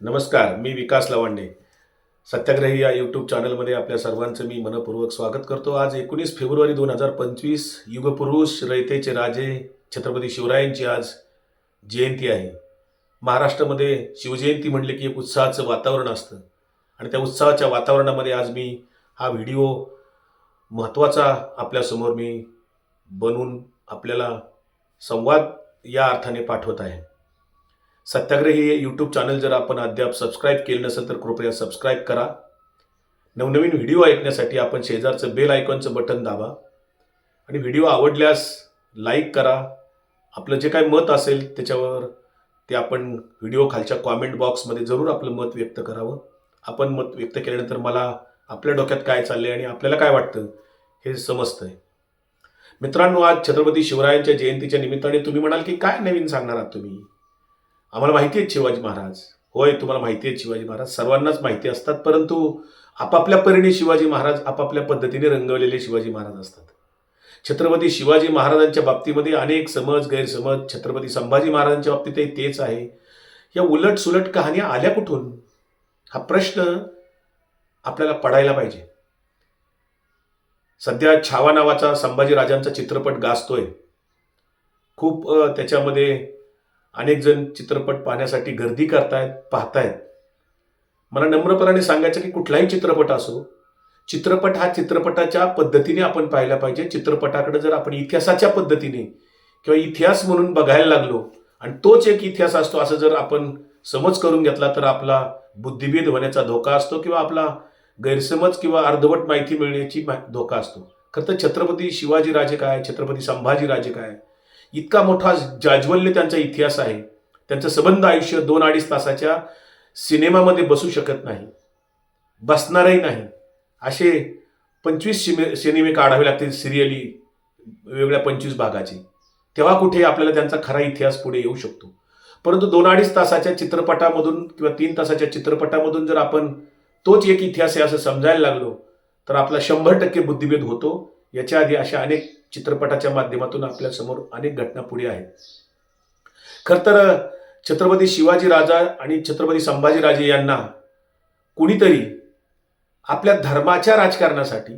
नमस्कार मी विकास लवांडे. सत्याग्रही या यूट्यूब चॅनलमध्ये आपल्या सर्वांचं मी मनपूर्वक स्वागत करतो. आज एकोणीस फेब्रुवारी दोन हजार पंचवीस युगपुरुष रयतेचे राजे छत्रपती शिवरायांची आज जयंती आहे. महाराष्ट्रामध्ये शिवजयंती म्हणले की एक उत्साहाचं वातावरण असतं. आणि त्या उत्साहाच्या वातावरणामध्ये आज मी हा व्हिडिओ महत्त्वाचा आपल्यासमोर मी बनवून आपल्याला संवाद या अर्थाने पाठवत आहे. सत्याग्रही हे यूट्यूब चॅनल जर आपण अद्याप सबस्क्राईब केलं नसेल तर कृपया सबस्क्राईब करा. नवनवीन व्हिडिओ ऐकण्यासाठी आपण शेजारचं बेल आयकॉनचं बटन दाबा. आणि व्हिडिओ आवडल्यास लाईक करा. आपलं जे काही मत असेल त्याच्यावर ते आपण व्हिडिओ खालच्या कॉमेंट बॉक्समध्ये जरूर आपलं मत व्यक्त करावं. आपण मत व्यक्त केल्यानंतर मला आपल्या डोक्यात काय चाललंय आणि आपल्याला काय वाटतं हे समजतंय. मित्रांनो आज छत्रपती शिवरायांच्या जयंतीच्या निमित्ताने तुम्ही म्हणाल की काय नवीन सांगणार आहात तुम्ही? आम्हाला माहिती आहेत शिवाजी महाराज. होय तुम्हाला माहिती आहेत शिवाजी महाराज. सर्वांनाच माहिती असतात परंतु आपापल्या परीने शिवाजी महाराज आपापल्या पद्धतीने रंगवलेले शिवाजी महाराज असतात. छत्रपती शिवाजी महाराजांच्या बाबतीमध्ये अनेक समज गैरसमज छत्रपती संभाजी महाराजांच्या बाबतीतही तेच आहे. या उलट सुलट कहाण्या आल्या कुठून? हा प्रश्न आपल्याला पडायला पाहिजे. सध्या छावा नावाचा संभाजी राजांचा चित्रपट गाजतोय. खूप त्याच्यामध्ये अनेक जण चित्रपट पाहण्यासाठी गर्दी करतायत पाहतायत. मला नम्रपणाने सांगायचं की कुठलाही चित्रपट असो चित्रपट हा चित्रपटाच्या पद्धतीने आपण पाहायला पाहिजे. चित्रपटाकडे जर आपण इतिहासाच्या पद्धतीने किंवा इतिहास म्हणून बघायला लागलो आणि तोच एक इतिहास असतो असं जर आपण समज करून घेतला तर आपला बुद्धिभेद होण्याचा धोका असतो किंवा आपला गैरसमज किंवा अर्धवट माहिती मिळण्याची मा- धोका असतो. खरं तर छत्रपती शिवाजी राजे काय? छत्रपती संभाजी राजे काय? इतका मोठा जाज्वल्य त्यांचा इतिहास आहे. त्यांचं संबंध आयुष्य दोन अडीच तासाच्या सिनेमामध्ये बसू शकत नाही. बसणारही नाही. असे पंचवीस सिने सिनेमे काढावे लागतील सिरियली वेगळ्या पंचवीस भागाचे. तेव्हा कुठे आपल्याला त्यांचा खरा इतिहास पुढे येऊ शकतो. परंतु दोन अडीच तासाच्या चित्रपटामधून किंवा तीन तासाच्या चित्रपटामधून जर आपण तोच एक इतिहास आहे असं समजायला लागलो तर आपला शंभर टक्के बुद्धिभेद होतो. याच्या आधी अशा अनेक चित्रपटाच्या माध्यमातून आपल्यासमोर अनेक घटना पुढे आहेत. खर तर छत्रपती शिवाजी राजा आणि छत्रपती संभाजीराजे यांना कुणीतरी आपल्या धर्माच्या राजकारणासाठी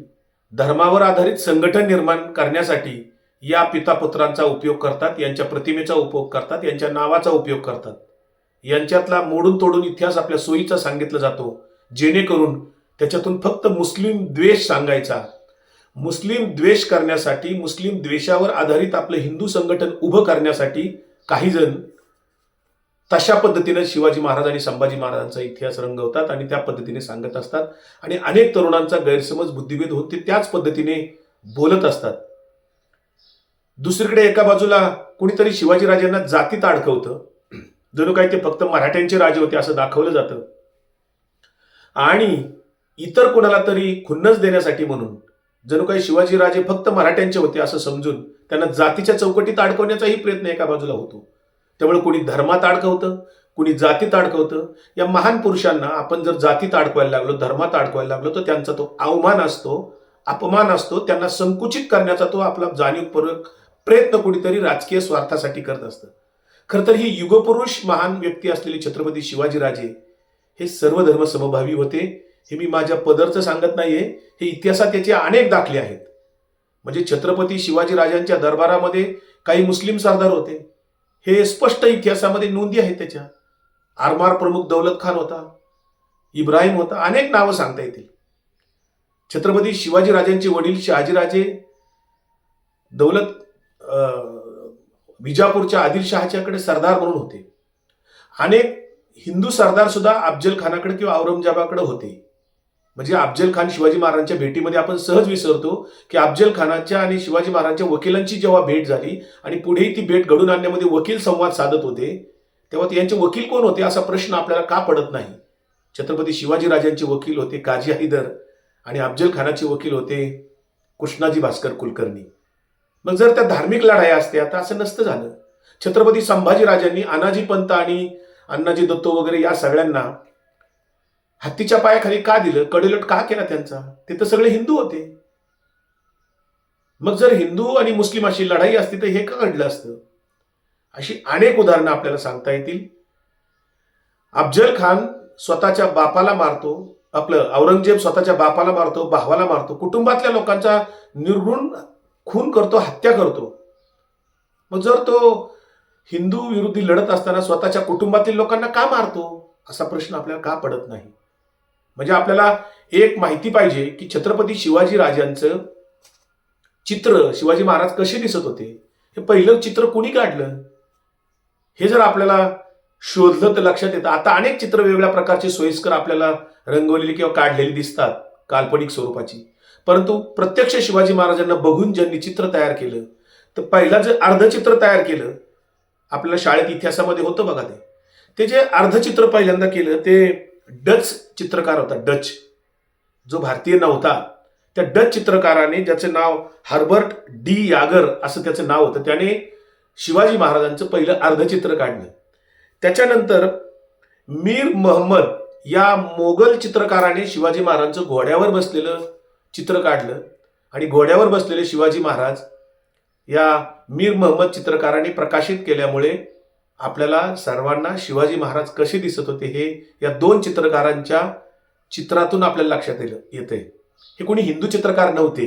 धर्मावर आधारित संघटन निर्माण करण्यासाठी या पितापुत्रांचा उपयोग करतात यांच्या प्रतिमेचा उपयोग करतात यांच्या नावाचा उपयोग करतात. यांच्यातला मोडून तोडून इतिहास आपल्या सोयीचा सांगितला जातो जेणेकरून त्याच्यातून फक्त मुस्लिम द्वेष सांगायचा मुस्लिम द्वेष करण्यासाठी मुस्लिम द्वेषावर आधारित आपलं हिंदू संघटन उभं करण्यासाठी काही जण तशा पद्धतीने शिवाजी महाराज आणि संभाजी महाराजांचा इतिहास रंगवतात आणि त्या पद्धतीने सांगत असतात. आणि अनेक तरुणांचा गैरसमज बुद्धिभेद होत ते त्याच पद्धतीने बोलत असतात. दुसरीकडे एका बाजूला कुणीतरी शिवाजीराजांना जातीत अडकवतं. जणू काय ते फक्त मराठ्यांचे राजे होते असं दाखवलं जातं. आणि इतर कोणाला तरी खुन्नस देण्यासाठी म्हणून जणू काही शिवाजीराजे फक्त मराठ्यांचे होते असं समजून त्यांना जातीच्या चौकटीत अडकवण्याचाही प्रयत्न एका बाजूला होतो. त्यामुळे कुणी धर्मात अडकवतं कुणी जातीत अडकवतं या महान पुरुषांना आपण जर जातीत अडकवायला लागलो धर्मात अडकवायला लागलो तर त्यांचा तो अवमान असतो अपमान असतो त्यांना संकुचित करण्याचा तो आपला जाणीवपूर्वक प्रयत्न कुणीतरी राजकीय स्वार्थासाठी करत असतं. खरं तर ही युगपुरुष महान व्यक्ती असलेले छत्रपती शिवाजीराजे हे सर्व धर्म समभावी होते. हे मी माझ्या पदरचं सांगत नाहीये. हे इतिहासात त्याचे अनेक दाखले आहेत. म्हणजे छत्रपती शिवाजी राजांच्या दरबारामध्ये काही मुस्लिम सरदार होते. हे स्पष्ट इतिहासामध्ये नोंदी आहेत त्याच्या. आरमार प्रमुख दौलत खान होता इब्राहिम होता अनेक नावं सांगता येतील. छत्रपती शिवाजीराजांचे वडील शहाजीराजे दौलत विजापूरच्या आदिलशहाच्याकडे सरदार म्हणून होते. अनेक हिंदू सरदार सुद्धा अफजल खानाकडे किंवा औरंगजेबाकडे होते. म्हणजे अफजल खान शिवाजी महाराजांच्या भेटीमध्ये आपण सहज विसरतो की अफजल खानाच्या आणि शिवाजी महाराजांच्या वकिलांची जेव्हा भेट झाली आणि पुढेही ती भेट घडून आणण्यामध्ये वकील संवाद साधत होते तेव्हा ते यांचे वकील कोण होते असा प्रश्न आपल्याला का पडत नाही? छत्रपती शिवाजीराजांचे वकील होते काजी हैदर आणि अफजल खानाचे वकील होते कृष्णाजी भास्कर कुलकर्णी. मग जर त्या धार्मिक लढाया असत्या तर असं नसतं झालं. छत्रपती संभाजीराजांनी अनाजी पंत आणि अण्णाजी दत्तो वगैरे या सगळ्यांना हत्तीच्या पायाखाली का दिलं? कडेलट का केला त्यांचा? ते तर सगळे हिंदू होते. मग जर हिंदू आणि मुस्लिम अशी लढाई असती तर हे का घडलं असतं? अशी अनेक उदाहरणं आपल्याला सांगता येतील. अफजल खान स्वतःच्या बापाला मारतो आपलं औरंगजेब स्वतःच्या बापाला मारतो भावाला मारतो कुटुंबातल्या लोकांचा निर्गुण खून करतो हत्या करतो. मग जर तो हिंदू विरोधी लढत असताना स्वतःच्या कुटुंबातील लोकांना का मारतो? असा प्रश्न आपल्याला का पडत नाही? म्हणजे आपल्याला एक माहिती पाहिजे की छत्रपती शिवाजी राजांचं चित्र शिवाजी महाराज कसे दिसत होते? हे पहिलं चित्र कुणी काढलं? हे जर आपल्याला शोधलं तर लक्षात येतं. आता अनेक चित्र वेगवेगळ्या प्रकारचे सोयीस्कर आपल्याला रंगवलेली किंवा काढलेली दिसतात काल्पनिक स्वरूपाची. परंतु प्रत्यक्ष शिवाजी महाराजांना बघून ज्यांनी चित्र तयार केलं तर पहिला जे अर्धचित्र तयार केलं आपल्याला शाळेत इतिहासामध्ये होतं बघा ते. ते जे अर्धचित्र पहिल्यांदा केलं ते डच चित्रकार होता डच. जो भारतीय नव्हता. त्या डच चित्रकाराने ज्याचे नाव हर्बर्ट डी यागर असं त्याचं नाव होतं त्याने शिवाजी महाराजांचं पहिलं अर्धचित्र काढलं. त्याच्यानंतर मीर महम्मद या मोगल चित्रकाराने शिवाजी महाराजांचं घोड्यावर बसलेलं चित्र काढलं आणि घोड्यावर बसलेले शिवाजी महाराज या मीर महम्मद चित्रकाराने प्रकाशित केल्यामुळे आपल्याला सर्वांना शिवाजी महाराज कसे दिसत होते हे या दोन चित्रकारांच्या चित्रातून आपल्याला लक्षात येतं येते हे कोणी हिंदू चित्रकार नव्हते.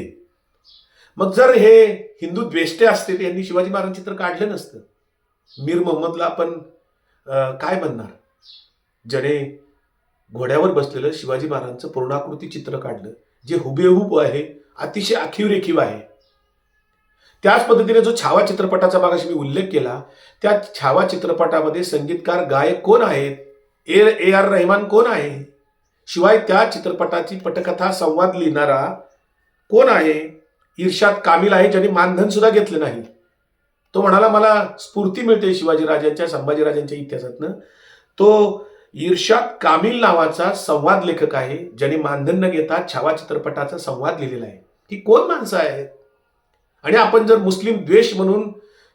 मग जर हे हिंदू द्वेष्टे असते तर यांनी शिवाजी महाराज चित्र काढलं नसतं. मीर मोहम्मदला आपण काय म्हणणार? ज्याने घोड्यावर बसलेलं शिवाजी महाराजांचं पूर्णाकृती चित्र काढलं जे हुबेहूब आहे अतिशय आखीव रेखीव आहे. त्याच पद्धतीने जो छावा चित्रपटाचा मागाशी मी उल्लेख केला त्या छावा चित्रपटामध्ये संगीतकार गायक कोण आहेत? ए ए आर रहमान कोण आहे? शिवाय त्या चित्रपटाची पटकथा संवाद लिहिणारा कोण आहे? इर्शाद कामिल आहे ज्याने मानधन सुद्धा घेतलं नाही. तो म्हणाला मला स्फूर्ती मिळते शिवाजीराजांच्या संभाजीराजांच्या इतिहासातनं. तो इर्शाद कामिल नावाचा संवाद लेखक आहे ज्याने मानधन न घेता छावा चित्रपटाचा संवाद लिहिलेला आहे. ही कोण माणसं आहेत? आणि आपण जर मुस्लिम द्वेष म्हणून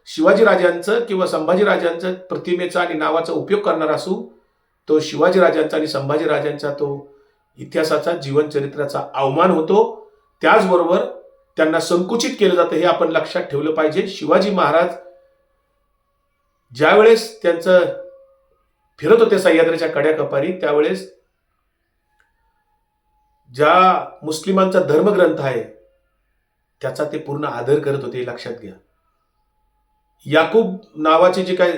शिवाजीराजांचं किंवा संभाजीराजांचं प्रतिमेचा आणि नावाचा उपयोग करणार असू तो शिवाजीराजांचा आणि संभाजीराजांचा तो इतिहासाचा जीवनचरित्राचा अवमान होतो. त्याचबरोबर त्यांना संकुचित केलं जातं हे आपण लक्षात ठेवलं पाहिजे. शिवाजी महाराज ज्यावेळेस त्यांचं फिरत होते सह्याद्रीच्या कड्या कपारी त्यावेळेस ज्या मुस्लिमांचा धर्मग्रंथ आहे त्याचा ते पूर्ण आदर करत होते लक्षात घ्या. याकूब नावाचे जे काय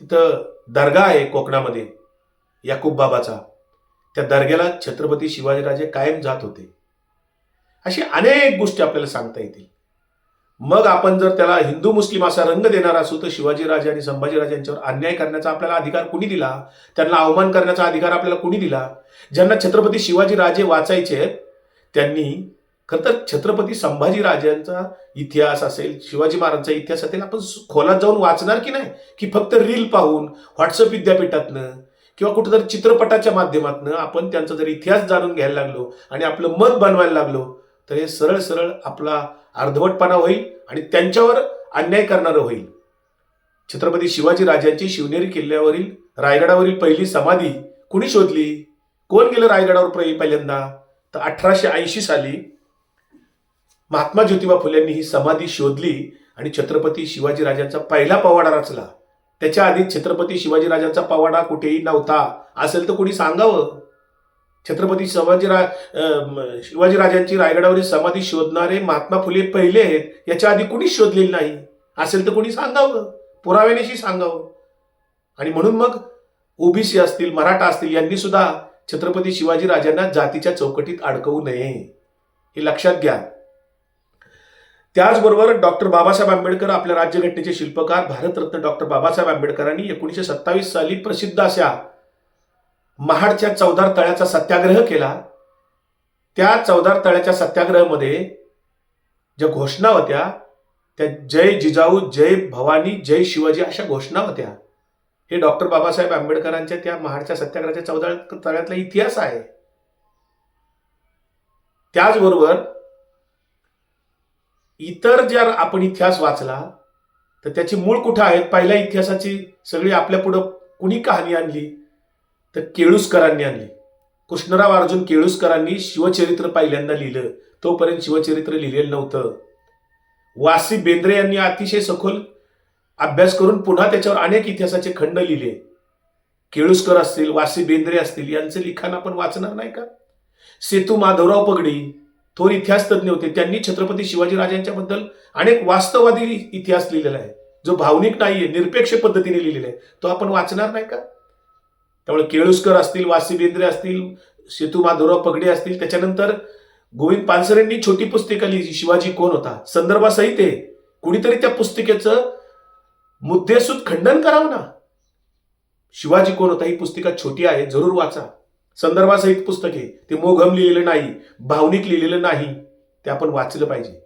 तिथं दर्गा आहे कोकणामध्ये याकूब बाबाचा त्या दर्ग्याला छत्रपती शिवाजीराजे कायम जात होते. अशी अनेक गोष्टी आपल्याला सांगता येतील. मग आपण जर त्याला हिंदू मुस्लिम असा रंग देणार असू तर शिवाजीराजे आणि संभाजीराजे यांच्यावर अन्याय करण्याचा आपल्याला अधिकार कुणी दिला? त्यांना अवमान करण्याचा अधिकार आपल्याला कुणी दिला? ज्यांना छत्रपती शिवाजीराजे वाचायचे त्यांनी खरं तर छत्रपती संभाजीराजांचा इतिहास असेल शिवाजी महाराजांचा इतिहास असेल आपण खोलात जाऊन वाचणार की नाही? की फक्त रील पाहून व्हॉट्सअप विद्यापीठातनं किंवा कुठेतरी चित्रपटाच्या माध्यमातून आपण त्यांचा जर इतिहास जाणून घ्यायला लागलो आणि आपलं मत बनवायला लागलो तर हे सरळ सरळ आपला अर्धवटपणा होईल आणि त्यांच्यावर अन्याय करणारं होईल. छत्रपती शिवाजी राजांची शिवनेरी किल्ल्यावरील रायगडावरील पहिली समाधी कुणी शोधली? कोण गेलं रायगडावर पहिल्यांदा? तर अठराशे ऐंशी साली महात्मा ज्योतिबा फुल्यांनी ही समाधी शोधली आणि छत्रपती शिवाजीराजांचा पहिला पवाडा रचला. त्याच्या आधी छत्रपती शिवाजीराजांचा पवाडा कुठेही नव्हता. असेल तर कोणी सांगावं? छत्रपती शिवाजीरा शिवाजीराजांची रायगडावरील समाधी शोधणारे महात्मा फुले पहिले आहेत. याच्या आधी कुणीच शोधलेली नाही. असेल तर कोणी सांगावं? पुराव्यानेशी सांगावं. आणि म्हणून मग ओबीसी असतील मराठा असतील यांनी सुद्धा छत्रपती शिवाजीराजांना जातीच्या चौकटीत अडकवू नये. हे लक्षात घ्या. त्याचबरोबर डॉक्टर बाबासाहेब आंबेडकर आपल्या राज्यघटनेचे शिल्पकार भारतरत्न डॉक्टर बाबासाहेब आंबेडकरांनी एकोणीसशे सत्तावीस साली प्रसिद्ध अशा महाडच्या चौदार तळ्याचा सत्याग्रह केला. त्या चौदार तळ्याच्या सत्याग्रहामध्ये ज्या घोषणा होत्या त्या जय जिजाऊ जय भवानी जय शिवाजी अशा घोषणा होत्या. हे डॉक्टर बाबासाहेब आंबेडकरांच्या त्या महाडच्या सत्याग्रहाच्या चौदा तळ्यातला इतिहास आहे. त्याचबरोबर इतर जर आपण इतिहास वाचला तर त्याची मूळ कुठं आहेत? पहिल्या इतिहासाची सगळी आपल्या पुढं कुणी कहाणी आणली? तर केळुसकरांनी आणली. कृष्णराव अर्जुन केळुसकरांनी शिवचरित्र पहिल्यांदा लिहिलं. तोपर्यंत शिवचरित्र लिहिलेलं नव्हतं. वासी बेंद्रे यांनी अतिशय सखोल अभ्यास करून पुन्हा त्याच्यावर अनेक इतिहासाचे खंड लिहिले. केळुसकर असतील वासी बेंद्रे असतील यांचं लिखाण आपण वाचणार नाही का? सेतू माधवराव पगडी थोर इतिहास तज्ज्ञ होते. त्यांनी छत्रपती शिवाजीराजांच्या बद्दल अनेक वास्तववादी इतिहास लिहिलेला आहे. जो भावनिक नाहीये निरपेक्ष पद्धतीने लिहिलेला आहे. तो आपण वाचणार नाही का? त्यामुळे केळुसकर असतील वासी बेंद्रे असतील सेतू माधवराव पगडे असतील त्याच्यानंतर गोविंद पानसरेंनी छोटी पुस्तिका लिहिली. शिवाजी कोण होता? संदर्भासहित आहे. कुणीतरी त्या पुस्तिकेचं मुद्देसूद खंडन करावं ना? शिवाजी कोण होता? ही पुस्तिका छोटी आहे. जरूर वाचा. संदर्भासहित पुस्तक आहे ते मोघम लिहिलेलं नाही भावनिक लिहिलेलं नाही ते आपण वाचलं पाहिजे.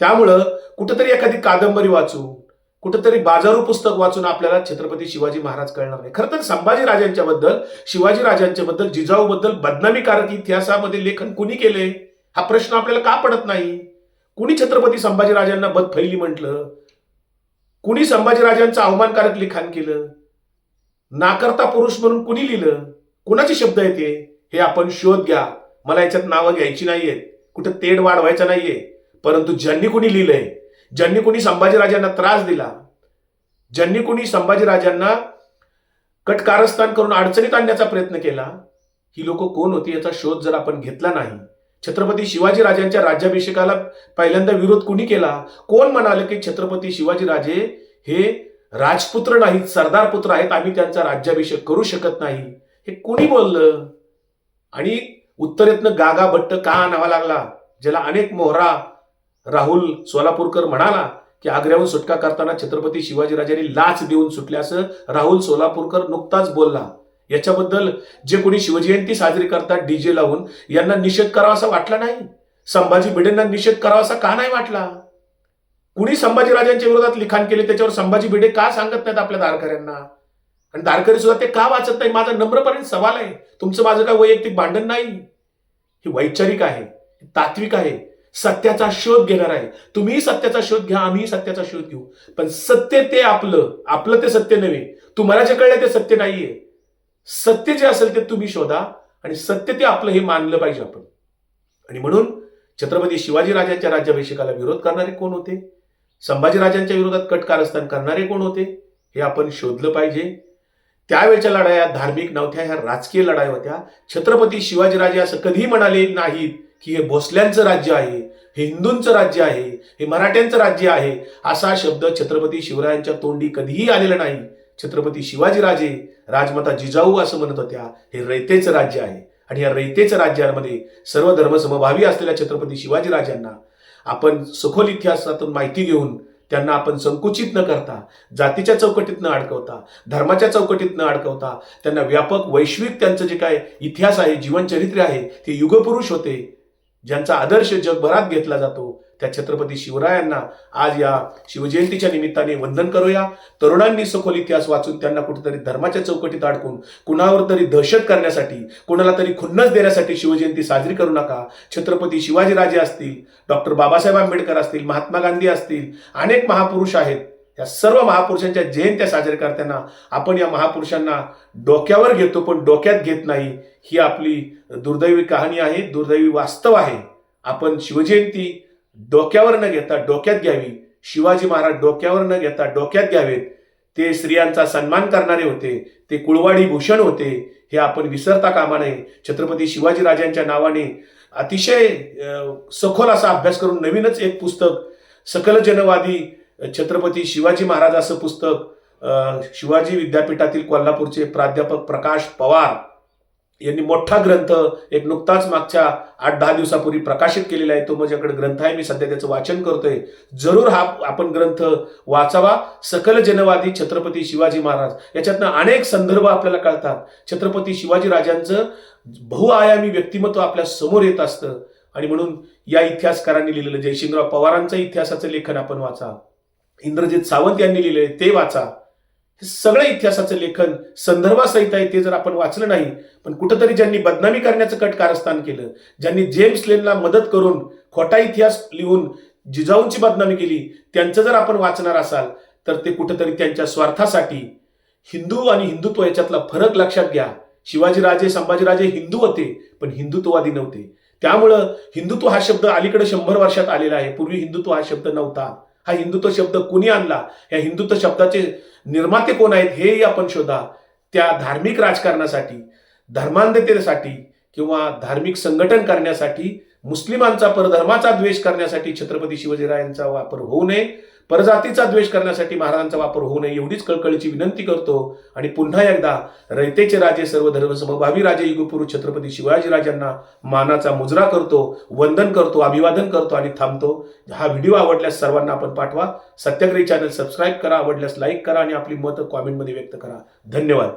त्यामुळं कुठंतरी एखादी कादंबरी वाचून कुठंतरी बाजारू पुस्तक वाचून आपल्याला छत्रपती शिवाजी महाराज कळणार नाही. खरं तर संभाजी राजांच्या बद्दल शिवाजी राजांच्या बद्दल जिजाऊ बद्दल बदनामीकारक इतिहासामध्ये लेखन कुणी केले? हा प्रश्न आपल्याला का पडत नाही? कुणी छत्रपती संभाजीराजांना बदफैली म्हटलं? कुणी संभाजीराजांचं अवमानकारक लिखाण केलं? नाकर्ता पुरुष म्हणून कुणी लिहिलं? कुणाचे शब्द आहेत हे? हे आपण शोध घ्या. मला याच्यात नावं घ्यायची नाहीयेत. कुठं तेढ वाढवायचा नाहीये. परंतु ज्यांनी कुणी लिहिलंय ज्यांनी कुणी संभाजीराजांना त्रास दिला ज्यांनी कुणी संभाजीराजांना कटकारस्थान करून अडचणीत आणण्याचा प्रयत्न केला ही लोक कोण होती याचा शोध जर आपण घेतला नाही? छत्रपती शिवाजीराजांच्या राज्याभिषेकाला पहिल्यांदा विरोध कुणी केला? कोण म्हणाले की छत्रपती शिवाजीराजे हे राजपुत्र नाहीत सरदार पुत्र आहेत आम्ही त्यांचा राज्याभिषेक करू शकत नाही? हे कुणी बोललं? आणि उत्तरेतनं गागा भट्ट का आणावा लागला? ज्याला अनेक मोहरा राहुल सोलापूरकर म्हणाला की आग्र्याहून सुटका करताना छत्रपती शिवाजीराजांनी लाच देऊन सुटल्याचं असं राहुल सोलापूरकर नुकताच बोलला. याच्याबद्दल जे कोणी शिवजयंती साजरी करतात डीजे लावून यांना निषेध करावा असा वाटला नाही? संभाजी भिडेंना निषेध करावा असा का नाही वाटला? कुणी संभाजीराजांच्या विरोधात लिखाण केले त्याच्यावर संभाजी भिडे का सांगत नाहीत आपल्या दारकऱ्यांना? आणि दारकरी सुद्धा ते का वाचत नाही? माझा नम्रपणे सवाल आहे. तुमचं माझं काय वैयक्तिक भांडण नाही? हे वैचारिक आहे तात्विक आहे. सत्याचा शोध घेणार आहे. तुम्ही सत्याचा शोध घ्या आम्ही सत्याचा शोध घेऊ. पण सत्य ते आपलं आपलं ते सत्य नव्हे. तुम्हाला जे कळलं ते सत्य नाहीये. सत्य जे असेल ते तुम्ही शोधा आणि सत्य ते आपलं हे मानलं पाहिजे आपण. आणि म्हणून छत्रपती शिवाजीराजांच्या राज्याभिषेकाला विरोध करणारे कोण होते? संभाजीराजांच्या विरोधात कट कारस्थान करणारे कोण होते? हे आपण शोधलं पाहिजे. त्यावेळच्या लढाया धार्मिक नव्हत्या ह्या राजकीय लढाया होत्या. छत्रपती शिवाजीराजे असं कधीही म्हणाले नाहीत की हे भोसल्यांचं राज्य आहे हे हिंदूंचं राज्य आहे हे मराठ्यांचं राज्य आहे असा शब्द छत्रपती शिवरायांच्या तोंडी कधीही आलेला नाही. छत्रपती शिवाजीराजे राजमाता जिजाऊ असं म्हणत होत्या हे रयतेचं राज्य आहे. आणि या रयतेचं राज्यामध्ये सर्व धर्मसमभावी असलेल्या छत्रपती शिवाजीराजांना आपण सखोल इतिहासातून माहिती घेऊन त्यांना आपण संकुचित न करता जातीच्या चौकटीत न अडकवता धर्माच्या चौकटीत न अडकवता त्यांना व्यापक वैश्विक त्यांचं जे काय इतिहास आहे जीवनचरित्र आहे ते युगपुरुष होते. ज्यांचा आदर्श जगभरात घेतला जातो त्या छत्रपती शिवरायांना आज या शिवजयंतीच्या निमित्ताने वंदन करूया. तरुणांनी सखोल इतिहास वाचून त्यांना कुठेतरी धर्माच्या चौकटीत अडकून कुणावर तरी दहशत करण्यासाठी कुणाला तरी खुन्नस देण्यासाठी शिवजयंती साजरी करू नका. छत्रपती शिवाजीराजे असतील डॉक्टर बाबासाहेब आंबेडकर असतील महात्मा गांधी असतील अनेक महापुरुष आहेत. या सर्व महापुरुषांच्या जयंत्या साजऱ्या करताना आपण या महापुरुषांना डोक्यावर घेतो पण डोक्यात घेत नाही. ही आपली दुर्दैवी कहाणी आहे दुर्दैवी वास्तव आहे. आपण शिवजयंती डोक्यावर न घेता डोक्यात घ्यावी. शिवाजी महाराज डोक्यावर न घेता डोक्यात घ्यावेत. ते स्त्रियांचा सन्मान करणारे होते ते कुळवाडी भूषण होते. हे आपण विसरता कामा नये. छत्रपती शिवाजीराजांच्या नावाने अतिशय सखोल असा अभ्यास करून नवीनच एक पुस्तक सकल जनवादी छत्रपती शिवाजी महाराज असं पुस्तक शिवाजी विद्यापीठातील कोल्हापूरचे प्राध्यापक प्रकाश पवार यांनी मोठा ग्रंथ एक नुकताच मागच्या आठ दहा दिवसापूर्वी प्रकाशित केलेला आहे. तो माझ्याकडे ग्रंथ आहे. मी सध्या त्याचं वाचन करतोय. जरूर हा आपण ग्रंथ वाचावा. सकल जनवादी छत्रपती शिवाजी महाराज. याच्यातनं अनेक संदर्भ आपल्याला कळतात. छत्रपती शिवाजी राजांचं बहुआयामी व्यक्तिमत्व आपल्यासमोर येत असतं. आणि म्हणून या इतिहासकारांनी लिहिलेलं जयशिंगराव पवारांचं इतिहासाचं लेखन आपण वाचा. इंद्रजित सावंत यांनी लिहिलंय ते वाचा. हे सगळं इतिहासाचं लेखन संदर्भासहित आहे ते जर आपण वाचलं नाही पण कुठंतरी ज्यांनी बदनामी करण्याचं कट कारस्थान केलं ज्यांनी जेम्स लेनला मदत करून खोटा इतिहास लिहून जिजाऊंची बदनामी केली त्यांचं जर आपण वाचणार असाल तर ते कुठंतरी त्यांच्या स्वार्थासाठी हिंदू आणि हिंदुत्व याच्यातला फरक लक्षात घ्या. शिवाजीराजे संभाजीराजे हिंदू होते पण हिंदुत्ववादी नव्हते. त्यामुळं हिंदुत्व हा शब्द अलीकडे शंभर वर्षात आलेला आहे पूर्वी हिंदुत्व हा शब्द नव्हता. हा हिंदुत्व शब्द कुणी आणला? या हिंदुत्व शब्दाचे निर्माते कोण आहेत? हेही आपण शोधा. त्या धार्मिक राजकारणासाठी धर्मांधतेसाठी किंवा धार्मिक संघटन करण्यासाठी मुस्लिमांचा परधर्माचा द्वेष करण्यासाठी छत्रपती शिवाजीरायांचा वापर होऊ नये. परजातीचा द्वेष करण्यासाठी महाराजांचा वापर होऊ नये एवढीच कळकळीची विनंती करतो. आणि पुन्हा एकदा रयतेचे राजे सर्व धर्मसमभावी राजे युगपुरुष छत्रपती शिवाजीराजांना मानाचा मुजरा करतो वंदन करतो अभिवादन करतो आणि थांबतो. हा व्हिडिओ आवडल्यास सर्वांना आपण पाठवा. सत्याग्रही चॅनल सबस्क्राईब करा आवडल्यास लाईक करा आणि आपली मतं कॉमेंटमध्ये व्यक्त करा. धन्यवाद.